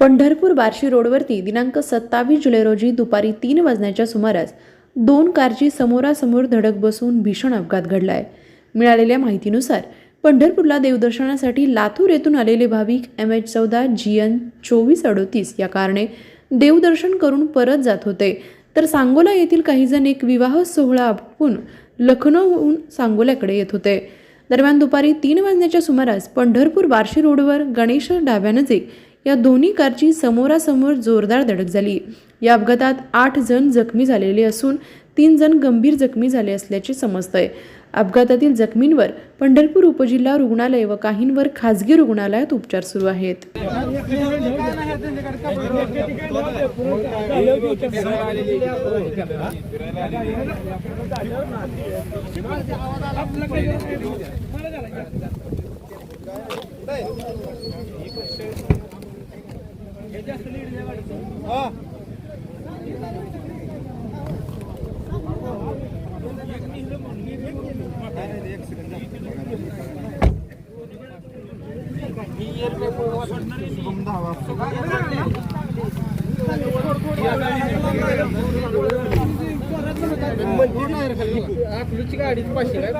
पंढरपूर बार्शी रोडवरती दिनांक सत्तावीस जुलै रोजी दुपारी तीन वाजण्याच्या सुमारास दोन कारची समोरासमोर धडक बसून भीषण अपघात घडलाय. मिळालेल्या माहितीनुसार पंढरपूरला देवदर्शनासाठी लातूर येथून आलेले भाविक एम एच चौदा जी एन चोवीस अडोतीस या कारणे देवदर्शन करून परत जात होते. तर सांगोला येथील काहीजण एक विवाह सोहळा आटपून लखनौहून सांगोल्याकडे येत होते. दरम्यान दुपारी तीन वाजण्याच्या सुमारास पंढरपूर बार्शी रोडवर गणेश डाव्यानजीक या दोन्ही कारची समोरासमोर जोरदार धडक झाली. या अपघातात आठ जण जखमी झालेले असून तीन जण गंभीर जखमी झाले असल्याचे समजतंय. अपघातातील जखमींवर पंढरपूर उपजिल्हा रुग्णालय व काहींवर खासगी रुग्णालयात उपचार सुरू आहेत. आपलीची गाडीच पाचशे काय